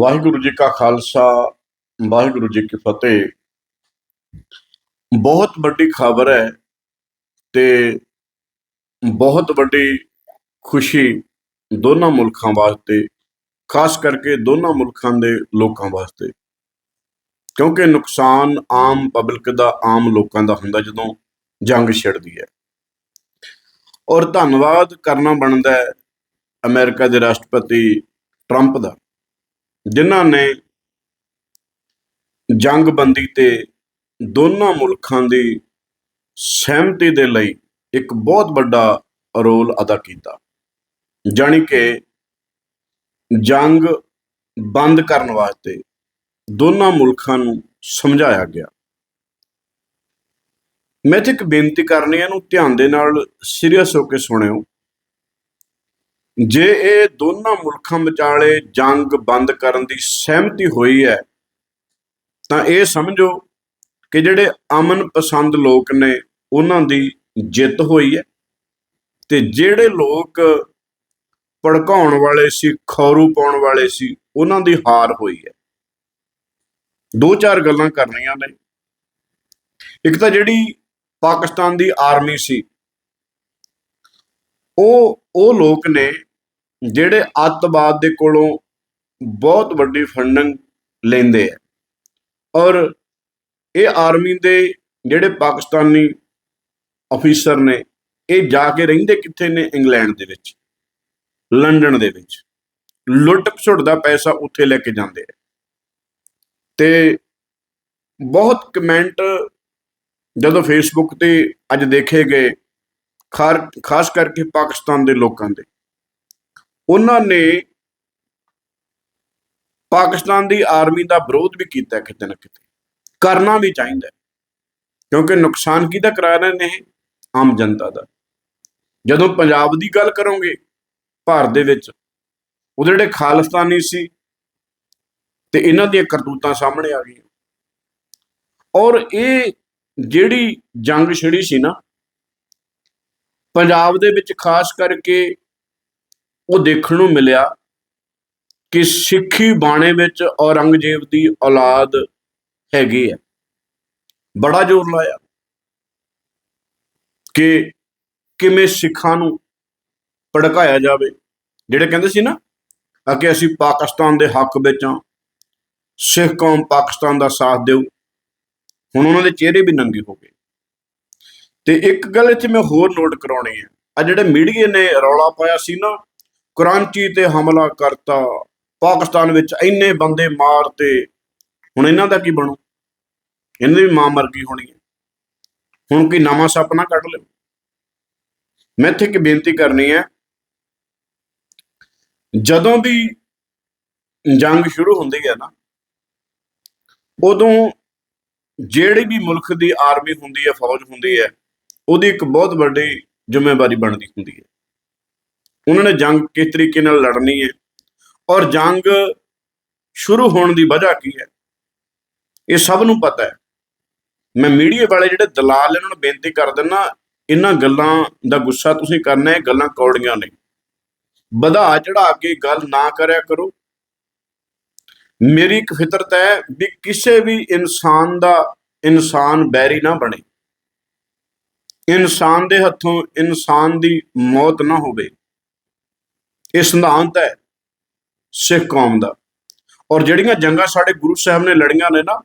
ਵਾਹਿਗੁਰੂ ਜੀ ਕਾ ਖਾਲਸਾ, ਵਾਹਿਗੁਰੂ ਜੀ ਕੀ ਫਤਿਹ। ਬਹੁਤ ਵੱਡੀ ਖਬਰ ਹੈ ਤੇ ਬਹੁਤ ਵੱਡੀ ਖੁਸ਼ੀ ਦੋਨਾਂ ਮੁਲਕਾਂ ਵਾਸਤੇ, ਖਾਸ ਕਰਕੇ ਦੋਨਾਂ ਮੁਲਕਾਂ ਦੇ ਲੋਕਾਂ ਵਾਸਤੇ। ਕਿਉਂਕਿ ਨੁਕਸਾਨ ਆਮ ਪਬਲਿਕ ਦਾ, ਆਮ ਲੋਕਾਂ ਦਾ ਹੁੰਦਾ ਜਦੋਂ ਜੰਗ ਛਿੜਦੀ ਹੈ। ਔਰ ਧੰਨਵਾਦ ਕਰਨਾ ਬਣਦਾ ਹੈ ਅਮਰੀਕਾ ਦੇ ਰਾਸ਼ਟਰਪਤੀ ਟਰੰਪ ਦਾ। ਜਿਨ੍ਹਾਂ ਨੇ ਜੰਗਬੰਦੀ ਤੇ ਦੋਨਾਂ ਮੁਲਕਾਂ ਦੀ ਸਹਿਮਤੀ ਦੇ ਲਈ ਇੱਕ ਬਹੁਤ ਵੱਡਾ ਰੋਲ ਅਦਾ ਕੀਤਾ। ਜਾਣੀ ਕਿ ਜੰਗ ਬੰਦ ਕਰਨ ਵਾਸਤੇ ਦੋਨਾਂ ਮੁਲਕਾਂ ਨੂੰ ਸਮਝਾਇਆ ਗਿਆ। ਮੈਂ ਤੇ ਇੱਕ ਬੇਨਤੀ ਕਰਨੀ ਹੈ, ਇਹਨੂੰ ਧਿਆਨ ਦੇ ਨਾਲ ਸੀਰੀਅਸ ਹੋ ਕੇ ਸੁਣਿਓ। ਜੇ ਇਹ ਦੋਨਾਂ ਮੁਲਕਾਂ ਵਿਚਾਲੇ ਜੰਗ ਬੰਦ ਕਰਨ ਦੀ ਸਹਿਮਤੀ ਹੋਈ ਹੈ, ਤਾਂ ਇਹ ਸਮਝੋ ਕਿ ਜਿਹੜੇ ਅਮਨ ਪਸੰਦ ਲੋਕ ਨੇ, ਉਹਨਾਂ ਦੀ ਜਿੱਤ ਹੋਈ ਹੈ ਤੇ ਜਿਹੜੇ ਲੋਕ ਭੜਕਾਉਣ ਵਾਲੇ ਸੀ, ਖੌਰੂ ਪਾਉਣ ਵਾਲੇ ਸੀ, ਉਹਨਾਂ ਦੀ ਹਾਰ ਹੋਈ ਹੈ। ਦੋ ਚਾਰ ਗੱਲਾਂ ਕਰਨੀਆਂ ਨੇ। ਇੱਕ ਤਾਂ ਜਿਹੜੀ ਪਾਕਿਸਤਾਨ ਦੀ ਆਰਮੀ ਸੀ, ਉਹ ਉਹ ਲੋਕ ਨੇ ਜਿਹੜੇ ਅੱਤਵਾਦ ਦੇ ਕੋਲੋਂ ਬਹੁਤ ਵੱਡੀ ਫੰਡਿੰਗ ਲੈਂਦੇ ਆ। ਔਰ ਇਹ ਆਰਮੀ ਦੇ ਜਿਹੜੇ ਪਾਕਿਸਤਾਨੀ ਅਫੀਸਰ ਨੇ, ਇਹ ਜਾ ਕੇ ਰਹਿੰਦੇ ਕਿੱਥੇ ਨੇ? ਇੰਗਲੈਂਡ ਦੇ ਵਿੱਚ, ਲੰਡਨ ਦੇ ਵਿੱਚ। ਲੁੱਟ ਖਸੁੱਟ ਦਾ ਪੈਸਾ ਉੱਥੇ ਲੈ ਕੇ ਜਾਂਦੇ ਆ। ਤੇ ਬਹੁਤ ਕਮੈਂਟ ਜਦੋਂ ਫੇਸਬੁੱਕ ਤੇ ਅੱਜ ਦੇਖੇ ਗਏ, ਖਾਰ- ਖਾਸ ਕਰਕੇ ਪਾਕਿਸਤਾਨ ਦੇ ਲੋਕਾਂ ਦੇ। ਉਹਨਾਂ ਨੇ ਪਾਕਿਸਤਾਨ ਦੀ ਆਰਮੀ ਦਾ ਵਿਰੋਧ ਵੀ ਕੀਤਾ ਕਿਤੇ ਨਾ ਕਿਤੇ। ਕਰਨਾ ਵੀ ਚਾਹੀਦਾ ਕਿਉਂਕਿ ਨੁਕਸਾਨ ਕਿਹਦਾ ਕਰਾ ਰਹੇ ਨੇ? ਆਮ ਜਨਤਾ ਦਾ। ਜਦੋਂ ਪੰਜਾਬ ਦੀ ਗੱਲ ਕਰੋਗੇ, ਭਾਰਤ ਦੇ ਵਿੱਚ, ਉਹਦੇ ਜਿਹੜੇ ਖਾਲਿਸਤਾਨੀ ਸੀ ਤੇ ਇਹਨਾਂ ਦੀਆਂ ਕਰਤੂਤਾਂ ਸਾਹਮਣੇ ਆ ਗਈਆਂ। ਔਰ ਇਹ ਜਿਹੜੀ ਜੰਗ ਛਿੜੀ ਸੀ ਨਾ, ਪੰਜਾਬ ਦੇ ਵਿੱਚ ਖਾਸ ਕਰਕੇ ਉਹ ਦੇਖਣ ਨੂੰ ਮਿਲਿਆ ਕਿ ਸਿੱਖੀ ਬਾਣੇ ਵਿੱਚ ਔਰੰਗਜ਼ੇਬ ਦੀ ਔਲਾਦ ਹੈਗੀ ਹੈ। ਬੜਾ ਜ਼ੋਰ ਲਾਇਆ ਕਿ ਕਿਵੇਂ ਸਿੱਖਾਂ ਨੂੰ ਭੜਕਾਇਆ ਜਾਵੇ। ਜਿਹੜੇ ਕਹਿੰਦੇ ਸੀ ਨਾ ਕਿ ਅਸੀਂ ਪਾਕਿਸਤਾਨ ਦੇ ਹੱਕ ਵਿੱਚ ਹਾਂ, ਸਿੱਖ ਕੌਮ ਪਾਕਿਸਤਾਨ ਦਾ ਸਾਥ ਦਿਓ ਹੁਣ ਉਹਨਾਂ ਦੇ ਚਿਹਰੇ ਵੀ ਨੰਗੇ ਹੋ ਗਏ। ਤੇ ਇੱਕ ਗੱਲ ਇੱਥੇ ਮੈਂ ਹੋਰ ਨੋਟ ਕਰਾਉਣੀ ਹੈ। ਆ ਜਿਹੜੇ ਮੀਡੀਆ ਨੇ ਰੌਲਾ ਪਾਇਆ ਸੀ ਨਾ ਕਰਾਂਚੀ ਤੇ ਹਮਲਾ ਕਰਤਾ। ਪਾਕਿਸਤਾਨ ਵਿੱਚ ਇੰਨੇ ਬੰਦੇ ਮਾਰਤੇ ਹੁਣ ਇਹਨਾਂ ਦਾ ਕੀ ਬਣੂ? ਇਹਨਾਂ ਦੀ ਮਾਂ ਮਰ ਗਈ ਹੋਣੀ ਹੈ। ਹੁਣ ਕੋਈ ਨਵਾਂ ਸੁਪਨਾ ਕੱਢ ਲਿਓ ਮੈਂ ਇੱਥੇ ਇੱਕ ਬੇਨਤੀ ਕਰਨੀ ਹੈ। ਜਦੋਂ ਦੀ ਜੰਗ ਸ਼ੁਰੂ ਹੁੰਦੀ ਹੈ ਨਾ, ਉਦੋਂ ਜਿਹੜੀ ਵੀ ਮੁਲਕ ਦੀ ਆਰਮੀ ਹੁੰਦੀ ਹੈ, ਫੌਜ ਹੁੰਦੀ ਹੈ, ਉਹਦੀ ਇੱਕ ਬਹੁਤ ਵੱਡੀ ਜ਼ਿੰਮੇਵਾਰੀ ਬਣਦੀ ਹੁੰਦੀ ਹੈ। ਉਹਨਾਂ ਨੇ ਜੰਗ ਕਿਸ ਤਰੀਕੇ ਨਾਲ ਲੜਨੀ ਹੈ ਔਰ ਜੰਗ ਸ਼ੁਰੂ ਹੋਣ ਦੀ ਵਜ੍ਹਾ ਕੀ ਹੈ? ਇਹ ਸਭ ਨੂੰ ਪਤਾ ਹੈ। ਮੈਂ ਮੀਡੀਆ ਵਾਲੇ ਜਿਹੜੇ ਦਲਾਲ ਇਹਨਾਂ ਨੂੰ ਬੇਨਤੀ ਕਰ ਦਿੰਦਾ, ਇਹਨਾਂ ਗੱਲਾਂ ਦਾ ਗੁੱਸਾ ਤੁਸੀਂ ਕਰਨਾ ਹੈ ਗੱਲਾਂ ਕੌੜੀਆਂ ਨੇ। ਵਧਾ ਚੜਾ ਕੇ ਗੱਲ ਨਾ ਕਰਿਆ ਕਰੋ। ਮੇਰੀ ਇੱਕ ਫਿਤਰਤ ਹੈ ਵੀ ਕਿਸੇ ਵੀ ਇਨਸਾਨ ਦਾ ਇਨਸਾਨ ਬੈਰੀ ਨਾ ਬਣੇ। ਇਨਸਾਨ ਦੇ ਹੱਥੋਂ ਇਨਸਾਨ ਦੀ ਮੌਤ ਨਾ ਹੋਵੇ। ਇਹ ਸਿਧਾਂਤ ਹੈ ਸਿੱਖ ਕੌਮ ਦਾ। ਔਰ ਜਿਹੜੀਆਂ ਜੰਗਾਂ ਸਾਡੇ ਗੁਰੂ ਸਾਹਿਬ ਨੇ ਲੜੀਆਂ ਨੇ ਨਾ,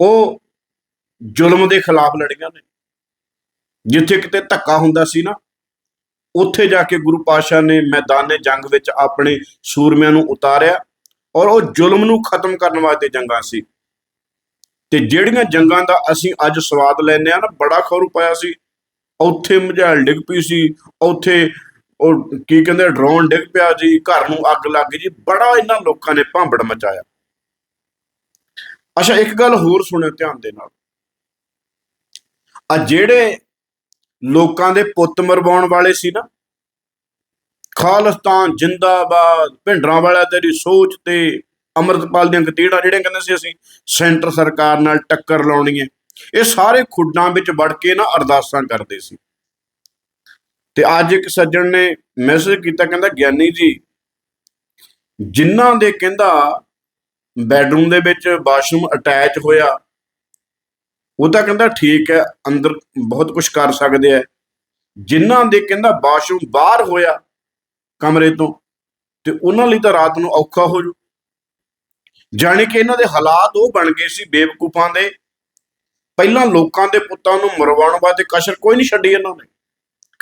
ਉਹ ਜ਼ੁਲਮ ਦੇ ਖਿਲਾਫ ਲੜੀਆਂ ਨੇ। ਜਿੱਥੇ ਕਿਤੇ ਧੱਕਾ ਹੁੰਦਾ ਸੀ ਨਾ, ਉੱਥੇ ਜਾ ਕੇ ਗੁਰੂ ਪਾਤਸ਼ਾਹ ਨੇ ਮੈਦਾਨੇ ਜੰਗ ਵਿੱਚ ਆਪਣੇ ਸੂਰਮਿਆਂ ਨੂੰ ਉਤਾਰਿਆ ਔਰ ਉਹ ਜ਼ੁਲਮ ਨੂੰ ਖਤਮ ਕਰਨ ਵਾਸਤੇ ਜੰਗਾਂ ਸੀ। ਤੇ ਜਿਹੜੀਆਂ ਜੰਗਾਂ ਦਾ ਅਸੀਂ ਅੱਜ ਸਵਾਦ ਲੈਂਦੇ ਆ ਨਾ, ਬੜਾ ਖੌਰੂ ਪਾਇਆ ਸੀ। ਉੱਥੇ ਮਝਾਲ ਡਿੱਗ ਪਈ ਸੀ ਉੱਥੇ ਉਹ ਕੀ ਕਹਿੰਦੇ ਡਰੋਨ ਡਿੱਗ ਪਿਆ ਜੀ, ਘਰ ਨੂੰ ਅੱਗ ਲੱਗ ਗਈ ਜੀ, ਬੜਾ ਇਹਨਾਂ ਲੋਕਾਂ ਨੇ ਭਾਂਬੜ ਮਚਾਇਆ। ਅੱਛਾ, ਇੱਕ ਗੱਲ ਹੋਰ ਸੁਣਿਓ ਧਿਆਨ ਦੇ ਨਾਲ। ਆ ਜਿਹੜੇ ਲੋਕਾਂ ਦੇ ਪੁੱਤ ਮਰਵਾਉਣ ਵਾਲੇ ਸੀ ਨਾ, ਖਾਲਸਤਾਨ, ਜਿੰਦਾਬਾਦ, ਭਿੰਡਰਾਂ ਵਾਲਾ ਤੇਰੀ ਸੋਚ ਤੇ ਅਮਰਤਪਾਲ ਦੀਆਂ ਕਤੀੜਾਂ ਜਿਹੜੇ ਕਹਿੰਦੇ ਸੀ ਅਸੀਂ, ਸੈਂਟਰ ਸਰਕਾਰ ਨਾਲ ਟੱਕਰ ਲਾਉਣੀ ਹੈ। ਇਹ ਸਾਰੇ ਖੁੱਡਾਂ ਵਿੱਚ ਵੜ ਕੇ ਨਾ ਅਰਦਾਸਾਂ ਕਰਦੇ ਸੀ। ਤੇ ਅੱਜ ਇੱਕ ਸੱਜਣ ਨੇ ਮੈਸੇਜ ਕੀਤਾ, ਕਹਿੰਦਾ, ਗਿਆਨੀ ਜੀ, ਜਿਨ੍ਹਾਂ ਦੇ ਕਹਿੰਦਾ ਬੈਡਰੂਮ ਦੇ ਵਿੱਚ ਬਾਥਰੂਮ ਅਟੈਚ ਹੋਇਆ, ਉਹ ਤਾਂ ਕਹਿੰਦਾ ਠੀਕ ਹੈ, ਅੰਦਰ ਬਹੁਤ ਕੁਝ ਕਰ ਸਕਦੇ ਆ ਜਿਨ੍ਹਾਂ ਦੇ ਕਹਿੰਦਾ ਬਾਥਰੂਮ ਬਾਹਰ ਹੋਇਆ ਕਮਰੇ ਤੋਂ, ਤੇ ਉਹਨਾਂ ਲਈ ਤਾਂ ਰਾਤ ਨੂੰ ਔਖਾ ਹੋ ਜੂ। ਜਾਣੀ ਕਿ ਇਹਨਾਂ ਦੇ ਹਾਲਾਤ ਉਹ ਬਣ ਗਏ ਸੀ ਬੇਵਕੂਫਾਂ ਦੇ। ਪਹਿਲਾਂ ਲੋਕਾਂ ਦੇ ਪੁੱਤਾਂ ਨੂੰ ਮਰਵਾਉਣ ਵਾਸਤੇ ਕਸ਼ਰ ਕੋਈ ਨਹੀਂ ਛੱਡੀ ਇਹਨਾਂ ਨੇ।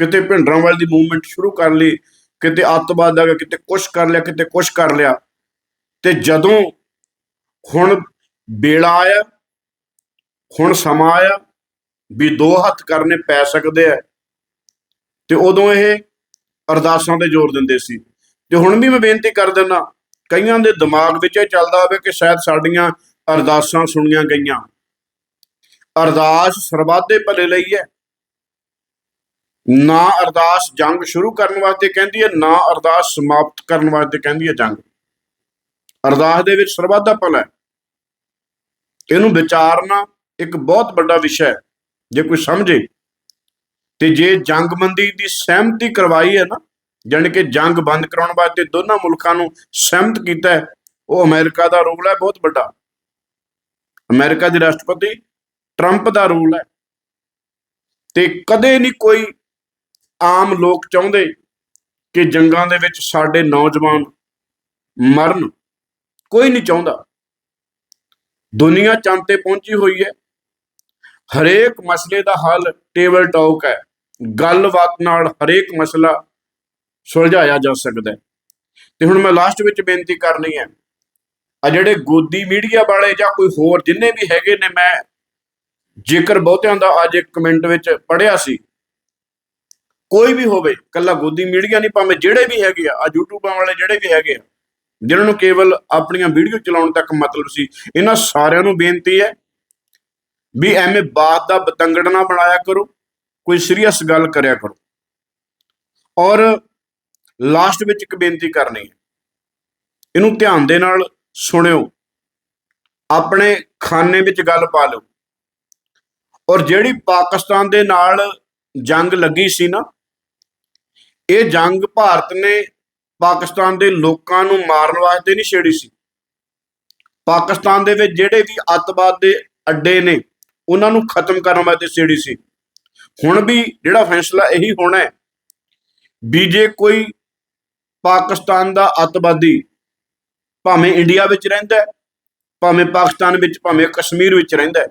ਕਿਤੇ ਭਿੰਡਰਾਂਵਾਲ ਦੀ ਮੂਵਮੈਂਟ ਸ਼ੁਰੂ ਕਰ ਲਈ, ਕਿਤੇ ਅੱਤਵਾਦ ਦਾ ਕਿਤੇ ਕੁਛ ਕਰ ਲਿਆ, ਕਿਤੇ ਕੁਛ ਕਰ ਲਿਆ। ਤੇ ਜਦੋਂ ਹੁਣ ਵੇਲਾ ਆਇਆ, ਹੁਣ ਸਮਾਂ ਆਇਆ ਵੀ ਦੋ ਹੱਥ ਕਰਨੇ ਪੈ ਸਕਦੇ ਆ, ਤੇ ਉਦੋਂ ਇਹ ਅਰਦਾਸਾਂ ਤੇ ਜ਼ੋਰ ਦਿੰਦੇ ਸੀ। ਤੇ ਹੁਣ ਵੀ ਮੈਂ ਬੇਨਤੀ ਕਰ ਦਿੰਦਾ, ਕਈਆਂ ਦੇ ਦਿਮਾਗ ਵਿੱਚ ਇਹ ਚੱਲਦਾ ਹੋਵੇ ਕਿ ਸ਼ਾਇਦ ਸਾਡੀਆਂ ਅਰਦਾਸਾਂ ਸੁਣੀਆਂ ਗਈਆਂ। ਅਰਦਾਸ ਸਰਬੱਤ ਭਲੇ ਲਈ ਹੈ। ਨਾ ਅਰਦਾਸ ਜੰਗ ਸ਼ੁਰੂ ਕਰਨ ਵਾਸਤੇ ਕਹਿੰਦੀ ਹੈ, ਨਾ ਅਰਦਾਸ ਸਮਾਪਤ ਕਰਨ ਵਾਸਤੇ ਕਹਿੰਦੀ ਹੈ ਜੰਗ। ਅਰਦਾਸ ਦੇ ਵਿੱਚ ਸਰਬੱਤ ਦਾ ਭਲਾ ਹੈ। ਇਹਨੂੰ ਵਿਚਾਰਨਾ ਇੱਕ ਬਹੁਤ ਵੱਡਾ ਵਿਸ਼ਾ ਹੈ। ਜੇ ਕੋਈ ਸਮਝੇ, ਤੇ ਜੇ ਜੰਗਬੰਦੀ ਦੀ ਸਹਿਮਤੀ ਕਰਵਾਈ ਹੈ ਨਾ, ਜਾਣੀ ਕਿ ਜੰਗ ਬੰਦ ਕਰਾਉਣ ਵਾਸਤੇ ਦੋਨਾਂ ਮੁਲਕਾਂ ਨੂੰ ਸਹਿਮਤ ਕੀਤਾ ਹੈ, ਉਹ ਅਮਰੀਕਾ ਦਾ ਰੋਲ ਹੈ ਬਹੁਤ ਵੱਡਾ। ਅਮਰੀਕਾ ਦੇ ਰਾਸ਼ਟਰਪਤੀ ਟਰੰਪ ਦਾ ਰੂਲ ਹੈ। ਤੇ ਕਦੇ ਨਹੀਂ ਕੋਈ ਆਮ ਲੋਕ ਚਾਹੁੰਦੇ ਕਿ ਜੰਗਾਂ ਦੇ ਵਿੱਚ ਸਾਡੇ ਨੌਜਵਾਨ ਮਰਨ। ਕੋਈ ਨਹੀਂ ਚਾਹੁੰਦਾ। ਦੁਨੀਆ ਚੰਦ ਤੇ ਪਹੁੰਚੀ ਹੋਈ ਹੈ। ਹਰੇਕ ਮਸਲੇ ਦਾ ਹੱਲ ਟੇਬਲ ਟਾਕ ਹੈ। ਗੱਲਬਾਤ ਨਾਲ ਹਰੇਕ ਮਸਲਾ ਸੁਲਝਾਇਆ ਜਾ ਸਕਦਾ ਹੈ। ਤੇ ਹੁਣ ਮੈਂ ਲਾਸਟ ਵਿੱਚ ਬੇਨਤੀ ਕਰਨੀ ਹੈ, ਆ ਜਿਹੜੇ ਗੋਦੀ ਮੀਡੀਆ ਵਾਲੇ ਜਾਂ ਕੋਈ ਹੋਰ ਜਿੰਨੇ ਵੀ ਹੈਗੇ ਨੇ, ਮੈਂ ਜੇਕਰ ਬਹੁਤਿਆਂ ਦਾ ਅੱਜ ਇੱਕ ਕਮੈਂਟ ਵਿੱਚ ਪੜਿਆ ਸੀ। ਕੋਈ ਵੀ ਹੋਵੇ, ਕੱਲਾ ਗੋਦੀ ਮੀਡੀਆ ਨਹੀਂ, ਭਾਵੇਂ ਜਿਹੜੇ ਵੀ ਹੈਗੇ ਆ ਆ ਯੂਟਿਊਬਾਂ ਵਾਲੇ ਜਿਹੜੇ ਵੀ ਹੈਗੇ ਆ, ਜਿਨ੍ਹਾਂ ਨੂੰ ਕੇਵਲ ਆਪਣੀਆਂ ਵੀਡੀਓ ਚਲਾਉਣ ਤੱਕ ਮਤਲਬ ਸੀ, ਇਹਨਾਂ ਸਾਰਿਆਂ ਨੂੰ ਬੇਨਤੀ ਹੈ ਵੀ ਐਵੇਂ ਬਾਤ ਦਾ ਬਤੰਗੜ ਨਾ ਬਣਾਇਆ ਕਰੋ, ਕੋਈ ਸੀਰੀਅਸ ਗੱਲ ਕਰਿਆ ਕਰੋ। ਔਰ ਲਾਸਟ ਵਿੱਚ ਇੱਕ ਬੇਨਤੀ ਕਰਨੀ ਹੈ, ਇਹਨੂੰ ਧਿਆਨ ਦੇ ਨਾਲ ਸੁਣਿਓ, ਆਪਣੇ ਖਾਨੇ ਵਿੱਚ ਗੱਲ ਪਾ ਲਓ। ਔਰ ਜਿਹੜੀ ਪਾਕਿਸਤਾਨ ਦੇ ਨਾਲ ਜੰਗ ਲੱਗੀ ਸੀ ਨਾ ਇਹ ਜੰਗ ਭਾਰਤ ਨੇ ਪਾਕਿਸਤਾਨ ਦੇ ਲੋਕਾਂ ਨੂੰ ਮਾਰਨ ਵਾਸਤੇ ਨਹੀਂ ਛੇੜੀ ਸੀ। ਪਾਕਿਸਤਾਨ ਦੇ ਵਿੱਚ ਜਿਹੜੇ ਵੀ ਅੱਤਵਾਦ ਦੇ ਅੱਡੇ ਨੇ, ਉਹਨਾਂ ਨੂੰ ਖਤਮ ਕਰਨ ਵਾਸਤੇ ਛੇੜੀ ਸੀ। ਹੁਣ ਵੀ ਜਿਹੜਾ ਫੈਸਲਾ ਇਹੀ ਹੋਣਾ ਹੈ ਵੀ ਜੇ ਕੋਈ ਪਾਕਿਸਤਾਨ ਦਾ ਅੱਤਵਾਦੀ ਭਾਵੇਂ ਇੰਡੀਆ ਵਿੱਚ ਰਹਿੰਦਾ ਭਾਵੇਂ ਪਾਕਿਸਤਾਨ ਵਿੱਚ, ਭਾਵੇਂ ਕਸ਼ਮੀਰ ਵਿੱਚ ਰਹਿੰਦਾ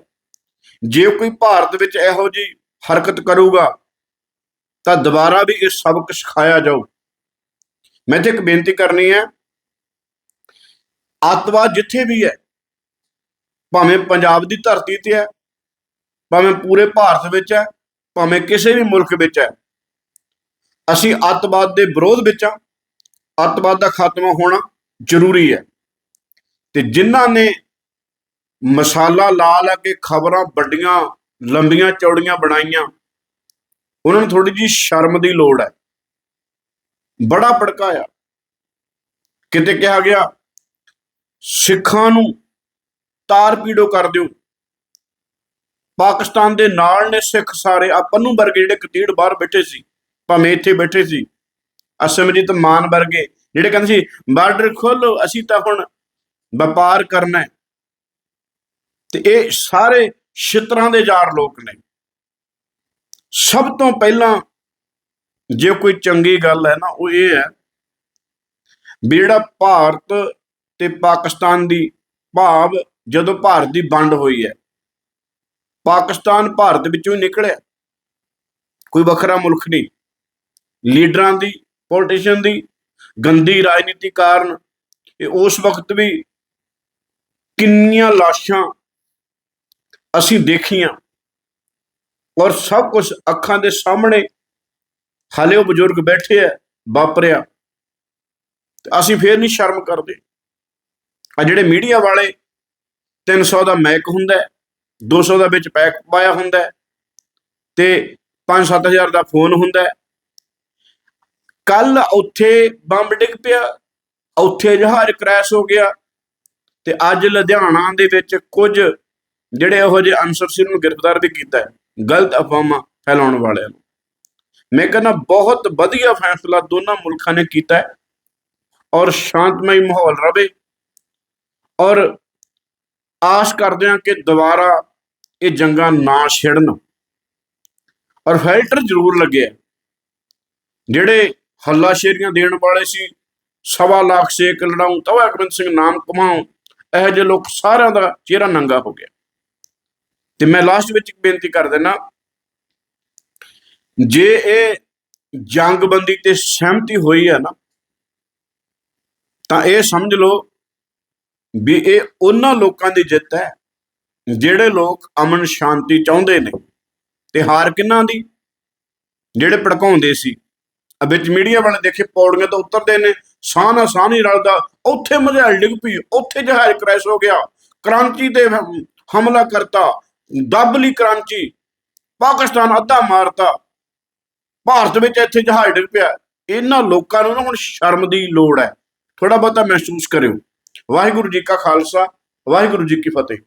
ਜੇ ਕੋਈ ਭਾਰਤ ਵਿੱਚ ਇਹੋ ਜੀ ਹਰਕਤ ਕਰੂਗਾ ਤਾਂ ਦੁਬਾਰਾ ਵੀ ਇਹ ਸਬਕ ਸਿਖਾਇਆ ਜਾਊ। ਮੈਂ ਤੇ ਇੱਕ ਬੇਨਤੀ ਕਰਨੀ ਹੈ ਅੱਤਵਾਦ ਜਿੱਥੇ ਵੀ ਹੈ, ਭਾਵੇਂ ਪੰਜਾਬ ਦੀ ਧਰਤੀ ਤੇ ਹੈ, ਭਾਵੇਂ ਪੂਰੇ ਭਾਰਤ ਵਿੱਚ ਹੈ, ਭਾਵੇਂ ਕਿਸੇ ਵੀ ਮੁਲਕ ਵਿੱਚ ਹੈ, ਅਸੀਂ ਅੱਤਵਾਦ ਦੇ ਵਿਰੋਧ ਵਿੱਚ ਆ ਅੱਤਵਾਦ ਦਾ ਖਾਤਮਾ ਹੋਣਾ ਜ਼ਰੂਰੀ ਹੈ। ਤੇ ਜਿਨ੍ਹਾਂ ਨੇ ਮਸਾਲਾ ਲਾ ਲਾ ਕੇ ਖਬਰਾਂ ਵੱਡੀਆਂ, ਲੰਬੀਆਂ ਚੌੜੀਆਂ ਬਣਾਈਆਂ ਉਹਨਾਂ ਨੂੰ ਥੋੜੀ ਜੀ ਸ਼ਰਮ ਦੀ ਲੋੜ ਹੈ। ਬੜਾ ਭੜਕਾਇਆ ਕਿਤੇ ਕਿਹਾ ਗਿਆ, ਸਿੱਖਾਂ ਨੂੰ ਤਾਰ ਪੀੜੋ ਕਰ ਦਿਓ। ਪਾਕਿਸਤਾਨ ਦੇ ਨਾਲ ਨੇ ਸਿੱਖ ਸਾਰੇ ਆ ਪੰਨੂ ਵਰਗੇ ਜਿਹੜੇ ਕਤੀੜ ਬਾਹਰ ਬੈਠੇ ਸੀ, ਭਾਵੇਂ ਇੱਥੇ ਬੈਠੇ ਸੀ, ਅਸਮਜੀਤ ਮਾਨ ਵਰਗੇ, ਜਿਹੜੇ ਕਹਿੰਦੇ ਸੀ, ਬਾਰਡਰ ਖੋਲੋ ਅਸੀਂ ਤਾਂ ਹੁਣ ਵਪਾਰ ਕਰਨਾ ਤੇ ਇਹ ਸਾਰੇ ਛਿੱਤਰਾਂ ਦੇ ਯਾਰ ਲੋਕ ਨੇ। ਸਭ ਤੋਂ ਪਹਿਲਾਂ ਜੇ ਕੋਈ ਚੰਗੀ ਗੱਲ ਹੈ ਨਾ, ਉਹ ਇਹ ਹੈ ਵੀ ਜਿਹੜਾ ਭਾਰਤ ਤੇ ਪਾਕਿਸਤਾਨ ਦੀ ਭਾਵ ਜਦੋਂ ਭਾਰਤ ਦੀ ਵੰਡ ਹੋਈ ਹੈ, ਪਾਕਿਸਤਾਨ ਭਾਰਤ ਵਿੱਚੋਂ ਹੀ ਨਿਕਲਿਆ। ਕੋਈ ਵੱਖਰਾ ਮੁਲਕ ਨਹੀਂ। ਲੀਡਰਾਂ ਦੀ ਪੋਲੀਟੀਸ਼ੀਅਨ ਦੀ, ਗੰਦੀ ਰਾਜਨੀਤੀ ਕਾਰਨ ਇਹ ਉਸ ਵਕਤ ਵੀ ਕਿੰਨੀਆਂ ਲਾਸ਼ਾਂ ਅਸੀਂ ਦੇਖੀਆਂ ਔਰ ਸਭ ਕੁਝ ਅੱਖਾਂ ਦੇ ਸਾਹਮਣੇ ਹਾਲੇ ਉਹ ਬਜ਼ੁਰਗ ਬੈਠੇ ਆ ਵਾਪਰਿਆ। ਤੇ ਅਸੀਂ ਫੇਰ ਨਹੀਂ ਸ਼ਰਮ ਕਰਦੇ। ਆ ਜਿਹੜੇ ਮੀਡੀਆ ਵਾਲੇ 300 ਦਾ ਮੈਕ ਹੁੰਦਾ ਹੈ, 200 ਦਾ ਵਿੱਚ ਪੈਕ ਪਾਇਆ ਹੁੰਦਾ ਹੈ, ਤੇ 5-7000 ਦਾ ਫੋਨ ਹੁੰਦਾ ਕੱਲ ਉੱਥੇ ਬੰਬ ਡਿੱਗ ਪਿਆ ਉੱਥੇ ਜਹਾਜ਼ ਕ੍ਰੈਸ਼ ਹੋ ਗਿਆ ਤੇ ਅੱਜ ਲੁਧਿਆਣਾ ਦੇ ਵਿੱਚ ਕੁਝ ਜਿਹੜੇ ਇਹੋ ਜਿਹੇ ਅਨਸਰ ਸੀ ਨੂੰ ਗ੍ਰਿਫਤਾਰ ਵੀ ਕੀਤਾ ਹੈ। ਗਲਤ ਅਫਵਾਹਾਂ ਫੈਲਾਉਣ ਵਾਲਿਆਂ ਨੂੰ। ਮੈਂ ਕਹਿੰਦਾ ਬਹੁਤ ਵਧੀਆ ਫੈਸਲਾ ਦੋਨਾਂ ਮੁਲਕਾਂ ਨੇ ਕੀਤਾ ਹੈ ਔਰ ਸ਼ਾਂਤਮਈ ਮਾਹੌਲ ਰਵੇ ਔਰ ਆਸ ਕਰਦੇ ਹਾਂ ਕਿ ਦੁਬਾਰਾ ਇਹ ਜੰਗਾਂ ਨਾ ਛਿੜਨ। ਔਰ ਫਿਲਟਰ ਜ਼ਰੂਰ ਲੱਗਿਆ ਜਿਹੜੇ ਹੱਲਾ ਸ਼ੇਰੀਆਂ ਦੇਣ ਵਾਲੇ ਸੀ, ਸਵਾ ਲੱਖ ਸੇਕ ਲੜਾਉਂ ਤਵਾ ਗੋਬਿੰਦ ਸਿੰਘ ਨਾਮ ਕਮਾਉ, ਇਹੋ ਜਿਹੇ ਲੋਕ ਸਾਰਿਆਂ ਦਾ ਚਿਹਰਾ ਨੰਗਾ ਹੋ ਗਿਆ। ਤੇ ਮੈਂ ਲਾਸਟ ਵਿੱਚ ਇੱਕ ਬੇਨਤੀ ਕਰ ਦੇਣਾ ਜੇ ਇਹ ਜੰਗਬੰਦੀ ਤੇ ਸਹਿਮਤੀ ਹੋਈ ਹੈ ਨਾ, ਤਾਂ ਇਹ ਸਮਝ ਲਓ ਵੀ ਇਹ ਉਹਨਾਂ ਲੋਕਾਂ ਦੀ ਜਿੱਤ ਹੈ, ਜਿਹੜੇ ਲੋਕ ਅਮਨ ਸ਼ਾਂਤੀ ਚਾਹੁੰਦੇ ਨੇ। ਤੇ ਹਾਰ ਕਿੰਨਾਂ ਦੀ? ਜਿਹੜੇ ਭੜਕਾਉਂਦੇ ਸੀ। ਆ ਵਿੱਚ ਮੀਡੀਆ ਵਾਲੇ ਦੇਖੇ, ਪੌੜੀਆਂ ਤੋਂ ਉਤਰਦੇ ਨੇ ਸਾਹ ਨਾਲ ਸਾਹ ਨਹੀਂ ਰਲਦਾ, ਉੱਥੇ ਮਝੈਲ ਡਿੱਗ ਪਈ, ਉੱਥੇ ਜਹਾਜ਼ ਕ੍ਰੈਸ਼ ਹੋ ਗਿਆ। ਕ੍ਰਾਂਤੀ ਤੇ ਹਮਲਾ ਕਰਤਾ। ਦੱਬ ਲਈ ਕਰਾਂਚੀ, ਪਾਕਿਸਤਾਨ ਅੱਧਾ ਮਾਰਤਾ। ਭਾਰਤ ਵਿੱਚ ਇੱਥੇ ਜਹਾਜ਼ ਡਿੱਗ ਪਿਆ। ਇਹਨਾਂ ਲੋਕਾਂ ਨੂੰ ਨਾ ਹੁਣ ਸ਼ਰਮ ਦੀ ਲੋੜ ਹੈ। ਥੋੜਾ ਬਹੁਤਾ ਮਹਿਸੂਸ ਕਰਿਓ। ਵਾਹਿਗੁਰੂ ਜੀ ਕਾ ਖਾਲਸਾ, ਵਾਹਿਗੁਰੂ ਜੀ ਕੀ ਫਤਿਹ।